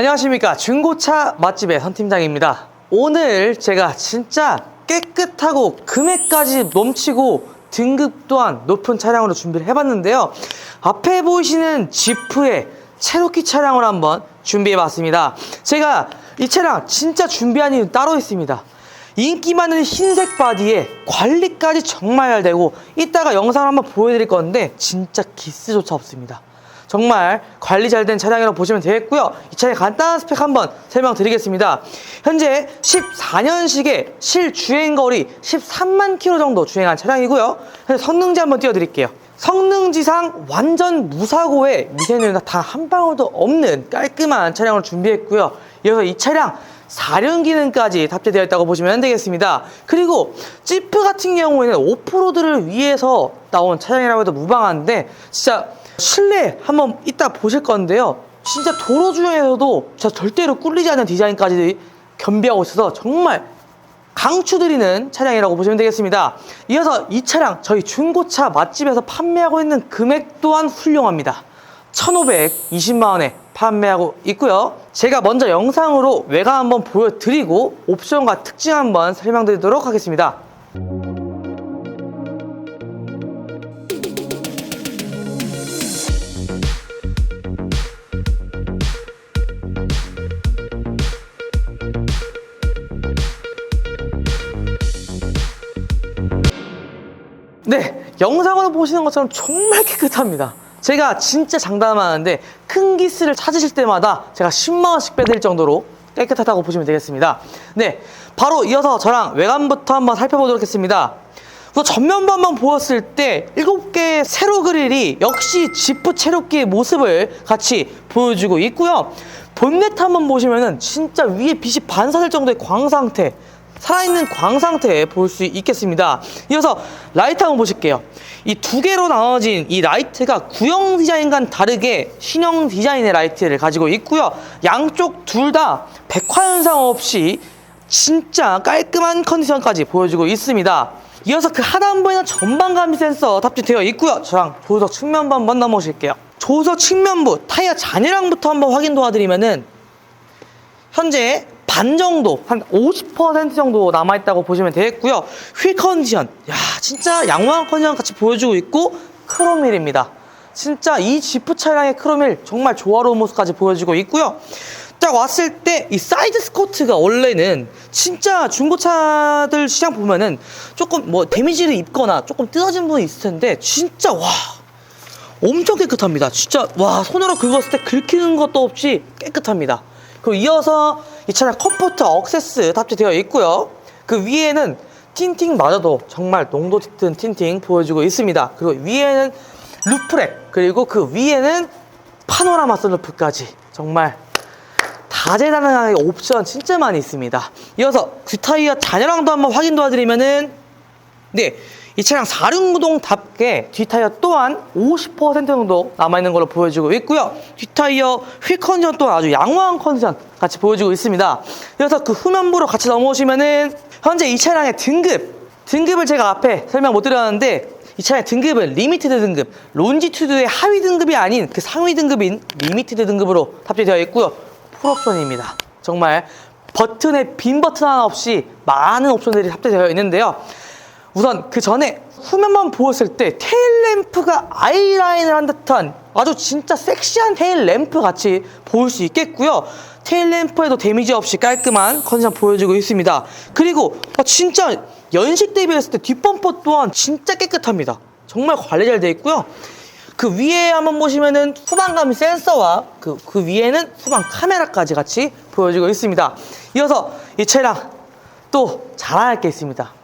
안녕하십니까. 중고차 맛집의 선팀장입니다. 오늘 제가 진짜 깨끗하고 금액까지 넘치고 등급 또한 높은 차량으로 준비를 해봤는데요. 앞에 보이시는 지프의 체로키 차량을 한번 준비해봤습니다. 제가 이 차량 진짜 준비한 이유 따로 있습니다. 인기 많은 흰색 바디에 관리까지 정말 잘 되고 이따가 영상을 한번 보여드릴 건데 진짜 기스조차 없습니다 정말 관리 잘 된 차량이라고 보시면 되겠고요. 이 차의 간단한 스펙 한번 설명드리겠습니다. 현재 14년식의 실주행 거리 13만 킬로 정도 주행한 차량이고요. 성능지 한번 띄워드릴게요. 성능지상 완전 무사고에 미세는 단 한 방울도 없는 깔끔한 차량을 준비했고요. 이어서 이 차량 사륜 기능까지 탑재되어 있다고 보시면 되겠습니다. 그리고 지프 같은 경우에는 오프로드를 위해서 나온 차량이라고 해도 무방한데 진짜 실내 한번 이따 보실 건데요. 진짜 도로 중에서도 진짜 절대로 꿀리지 않는 디자인까지 겸비하고 있어서 정말 강추드리는 차량이라고 보시면 되겠습니다. 이어서 이 차량 저희 중고차 맛집에서 판매하고 있는 금액 또한 훌륭합니다. 1,520만 원에 판매하고 있고요. 제가 먼저 영상으로 외관 한번 보여드리고 옵션과 특징 한번 설명드리도록 하겠습니다. 네, 영상으로 보시는 것처럼 정말 깨끗합니다. 제가 진짜 장담하는데 큰 기스를 찾으실 때마다 제가 10만 원씩 빼드릴 정도로 깨끗하다고 보시면 되겠습니다. 네, 바로 이어서 저랑 외관부터 한번 살펴보도록 하겠습니다. 우선 한번 보았을 때 7개의 세로 그릴이 역시 지프 체로키의 모습을 같이 보여주고 있고요. 본네트 한번 보시면은 진짜 위에 빛이 반사될 정도의 광 상태 살아있는 광 상태에 볼 수 있겠습니다. 이어서 라이트 한번 보실게요. 이 두 개로 나눠진 이 라이트가 구형 디자인과는 다르게 신형 디자인의 라이트를 가지고 있고요. 양쪽 둘 다 백화 현상 없이 진짜 깔끔한 컨디션까지 보여주고 있습니다. 이어서 그 하단부에는 전방 감지 센서 탑재되어 있고요. 저랑 조수석 측면부 한번 넘어오실게요. 조수석 측면부 타이어 잔해량부터 한번 확인 도와드리면은 현재 반 정도, 한 50% 정도 남아있다고 보시면 되겠고요. 휠 컨디션, 야 진짜 양호한 컨디션 같이 보여주고 있고 크롬휠입니다. 진짜 이 지프 차량의 크롬휠 정말 조화로운 모습까지 보여주고 있고요. 딱 왔을 때 이 사이드 스커트가 원래는 진짜 중고차들 시장 보면은 조금 뭐 데미지를 입거나 조금 뜯어진 부분이 있을 텐데 진짜 와 엄청 깨끗합니다. 진짜 와 손으로 긁었을 때 긁히는 것도 없이 깨끗합니다. 그리고 이어서 이 차량 컴포트 억세스 탑재되어 있고요. 그 위에는 틴팅마저도 정말 농도 짙은 틴팅 보여주고 있습니다. 그리고 위에는 루프렉 그리고 그 위에는 파노라마 선루프까지 정말 다재다능하게 옵션 진짜 많이 있습니다. 이어서 뒷타이어 잔여량도 한번 확인 도와드리면은 네, 이 차량 4륜구동답게 뒷타이어 또한 50% 정도 남아있는 걸로 보여주고 있고요. 뒷타이어 휠 컨디션 또한 아주 양호한 컨디션 같이 보여주고 있습니다. 그래서 그 후면부로 같이 넘어오시면은 현재 이 차량의 등급, 등급을 제가 앞에 설명 못 드렸는데 이 차량의 등급은 리미티드 등급, 론지투드의 하위 등급이 아닌 그 상위 등급인 리미티드 등급으로 탑재되어 있고요. 풀 옵션입니다. 정말 버튼에 빈 버튼 하나 없이 많은 옵션들이 탑재되어 있는데요. 우선 그 전에 후면만 보았을 때 테일 램프가 아이라인을 한 듯한 아주 진짜 섹시한 테일 램프 같이 보일 수 있겠고요. 테일 램프에도 데미지 없이 깔끔한 컨디션 보여주고 있습니다. 그리고 아, 진짜 연식 대비했을 때 뒷범퍼 또한 진짜 깨끗합니다. 정말 관리 잘 되어 있고요. 그 위에 한번 보시면은 후방감 센서와 그, 그 위에는 후방 카메라까지 같이 보여주고 있습니다. 이어서 이 차량 또 자랑할 게 있습니다.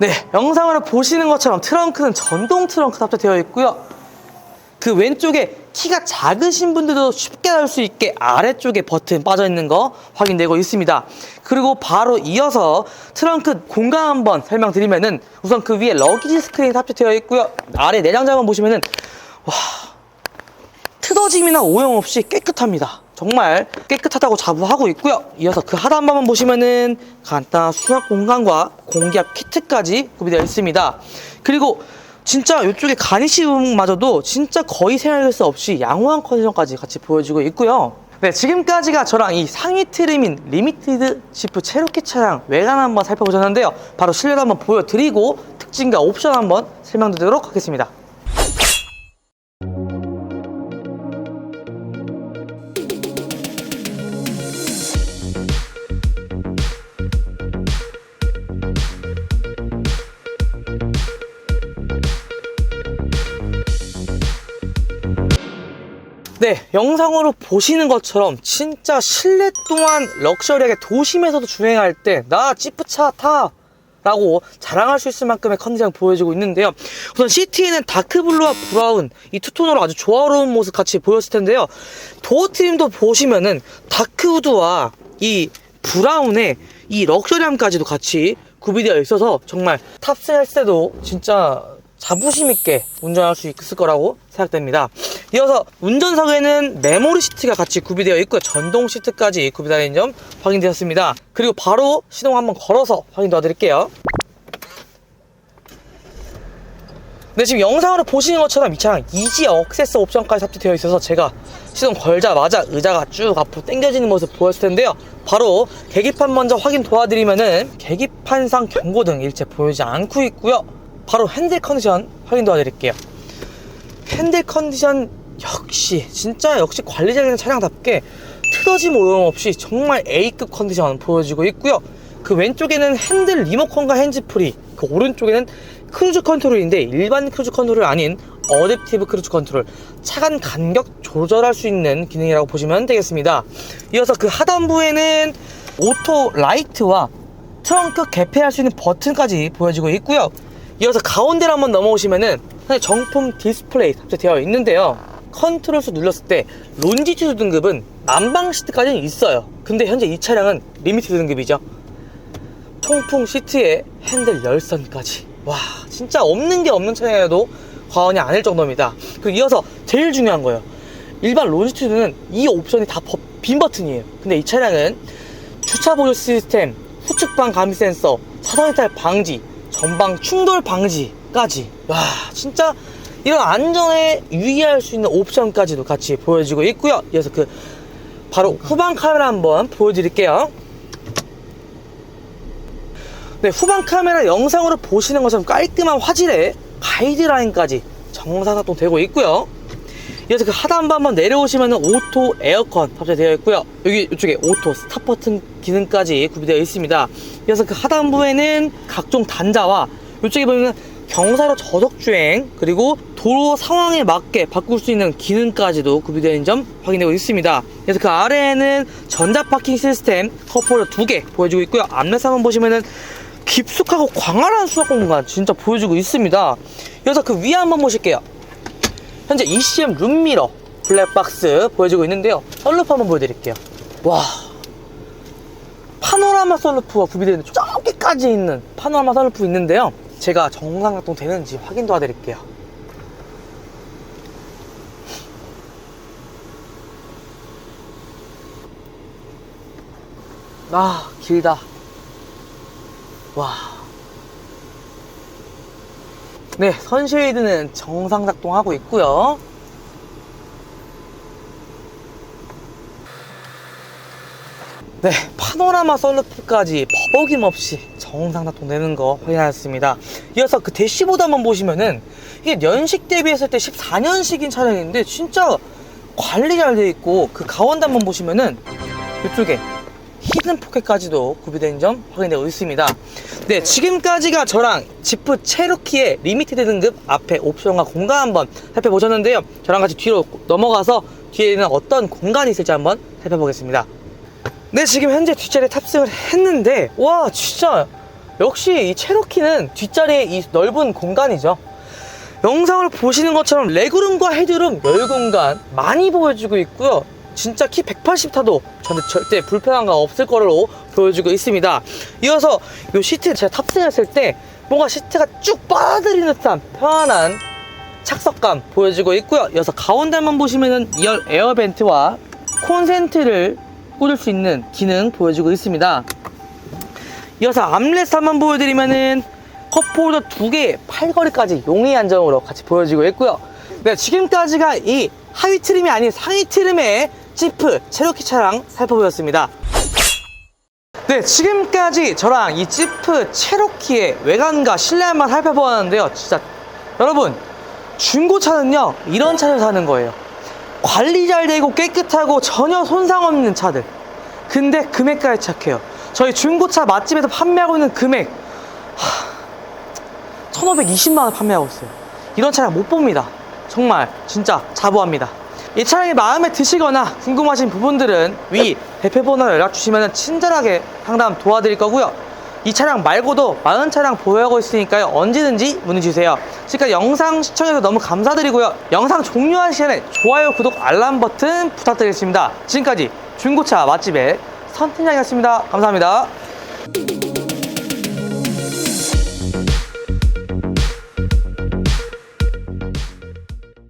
네, 영상을 보시는 것처럼 트렁크는 전동 트렁크 탑재되어 있고요. 그 왼쪽에 키가 작으신 분들도 쉽게 달수 있게 아래쪽에 버튼 빠져 있는 거 확인되고 있습니다. 그리고 바로 이어서 트렁크 공간 한번 설명드리면은 우선 그 위에 러기지 스크린이 탑재되어 있고요. 아래 내장자만 보시면은 와 트어짐이나 오염 없이 깨끗합니다. 정말 깨끗하다고 자부하고 있고요. 이어서 그 하단부만 보시면은 간단한 수납 공간과 공기압 키트까지 구비되어 있습니다. 그리고 진짜 이쪽에 가니쉬마저도 진짜 거의 생각할 수 없이 양호한 컨디션까지 같이 보여주고 있고요. 네, 지금까지가 저랑 이 상위 트림인 리미티드 지프 체로키 차량 외관 한번 살펴보셨는데요. 바로 실내도 한번 보여드리고 특징과 옵션 한번 설명드리도록 하겠습니다. 네, 영상으로 보시는 것처럼 진짜 실내 또한 럭셔리하게 도심에서도 주행할 때 나 지프차 타! 라고 자랑할 수 있을 만큼의 컨디션을 보여주고 있는데요. 우선 시티에는 다크블루와 브라운 이 투톤으로 아주 조화로운 모습 같이 보였을 텐데요. 도어 트림도 보시면은 다크우드와 이 브라운의 이 럭셔리함까지도 같이 구비되어 있어서 정말 탑승했을 때도 진짜 자부심 있게 운전할 수 있을 거라고 생각됩니다. 이어서 운전석에는 메모리 시트가 같이 구비되어 있고 전동 시트까지 구비되어 있는 점 확인되었습니다. 그리고 바로 시동 한번 걸어서 확인 도와드릴게요. 네, 지금 영상으로 보시는 것처럼 이 차량 이지 억세스 옵션까지 탑재되어 있어서 제가 시동 걸자마자 의자가 쭉 앞으로 당겨지는 모습 보였을 텐데요. 바로 계기판 먼저 확인 도와드리면은 계기판상 경고등 일체 보이지 않고 있고요. 바로 핸들 컨디션 확인 도와드릴게요. 핸들 컨디션 역시 진짜 역시 관리자는 차량답게 트러짐 오염 없이 정말 A급 컨디션 보여지고 있고요. 그 왼쪽에는 핸들 리모컨과 핸즈프리, 그 오른쪽에는 크루즈 컨트롤인데 일반 크루즈 컨트롤이 아닌 어댑티브 크루즈 컨트롤, 차간 간격 조절할 수 있는 기능이라고 보시면 되겠습니다. 이어서 그 하단부에는 오토 라이트와 트렁크 개폐할 수 있는 버튼까지 보여지고 있고요. 이어서 가운데로 한번 넘어오시면은 정품 디스플레이 탑재되어 있는데요. 컨트롤수 눌렀을 때 론지튜드 등급은 난방 시트까지는 있어요. 근데 현재 이 차량은 리미티드 등급이죠. 통풍 시트에 핸들 열선까지. 와, 진짜 없는 게 없는 차량이라도 과언이 아닐 정도입니다. 그리고 이어서 제일 중요한 거예요. 일반 론지튜드는 이 옵션이 다 빈 버튼이에요. 근데 이 차량은 주차 보조 시스템, 후측방 감지 센서, 차선 이탈 방지, 전방 충돌 방지까지. 와, 진짜 이런 안전에 유의할 수 있는 옵션까지도 같이 보여지고 있고요. 이어서 그 바로 후방 카메라 한번 보여드릴게요. 네, 후방 카메라 영상으로 보시는 것처럼 깔끔한 화질의 가이드라인까지 정상작동 되고 있고요. 이어서 그 하단부 한번 내려오시면 오토 에어컨 탑재되어 있고요. 여기 이쪽에 오토 스탑 버튼 기능까지 구비되어 있습니다. 이어서 그 하단부에는 각종 단자와 이쪽에 보면 경사로 저속 주행 그리고 도로 상황에 맞게 바꿀 수 있는 기능까지도 구비되어 있는 점 확인되고 있습니다. 그래서 그 아래에는 전자 파킹 시스템 컵홀더 두개 보여주고 있고요. 앞면서 한번 보시면은 깊숙하고 광활한 수납 공간 진짜 보여주고 있습니다. 이어서 그 위에 한번 보실게요. 현재 ECM 룸미러 블랙박스 보여주고 있는데요. 썰루프 한번 보여드릴게요. 와. 파노라마 썰루프가 구비되어 있는 저기까지 있는 파노라마 썰루프 있는데요. 제가 정상 작동 되는지 확인 도와드릴게요. 아, 길다. 와. 네, 선쉐이드는 정상 작동하고 있고요. 네, 파노라마 썰루프까지 버벅임 없이 정상 작동되는 거 확인하였습니다. 이어서 그 대시보드 한번 보시면은 이게 연식 대비했을 때 14년식인 차량인데 진짜 관리 잘 돼 있고 그 가운데 한번 보시면은 이쪽에 히든 포켓까지도 구비된 점 확인되고 있습니다. 네, 지금까지가 저랑 지프 체로키의 리미티드 등급 앞에 옵션과 공간 한번 살펴보셨는데요. 저랑 같이 뒤로 넘어가서 뒤에는 어떤 공간이 있을지 한번 살펴보겠습니다. 네, 지금 현재 뒷자리에 탑승을 했는데, 와, 진짜, 역시 이 체로키는 뒷자리에 이 넓은 공간이죠. 영상을 보시는 것처럼 레그룸과 헤드룸 열 공간 많이 보여주고 있고요. 진짜 키 180 타도 저는 절대 불편한 거 없을 거로 보여주고 있습니다. 이어서 이 시트 제가 탑승했을 때 뭔가 시트가 쭉 빨아들이는 듯한 편안한 착석감 보여주고 있고요. 이어서 가운데 한번 보시면은 2열 에어벤트와 콘센트를 꽂을 수 있는 기능 보여주고 있습니다. 이어서 한번 보여드리면은 컵홀더 두 개, 팔걸이까지 용이한 점으로 같이 보여지고 있고요. 네, 지금까지가 이 하위 트림이 아닌 상위 트림의 지프 체로키 차량 살펴보였습니다. 네, 지금까지 저랑 이 지프 체로키의 외관과 실내만 살펴보았는데요. 진짜 여러분 중고차는요 이런 차를 사는 거예요. 관리 잘 되고 깨끗하고 전혀 손상 없는 차들. 근데 금액까지 착해요. 저희 중고차 맛집에서 판매하고 있는 금액 1520만 원 판매하고 있어요. 이런 차량 못 봅니다. 정말 진짜 자부합니다. 이 차량이 마음에 드시거나 궁금하신 부분들은 위 대표 번호로 연락 주시면 친절하게 상담 도와드릴 거고요. 이 차량 말고도 많은 차량 보유하고 있으니까요. 언제든지 문의 주세요. 지금까지 영상 시청해주셔서 너무 감사드리고요. 영상 종료한 시간에 좋아요, 구독, 알람 버튼 부탁드리겠습니다. 지금까지 중고차 맛집의 선팀장이었습니다. 감사합니다.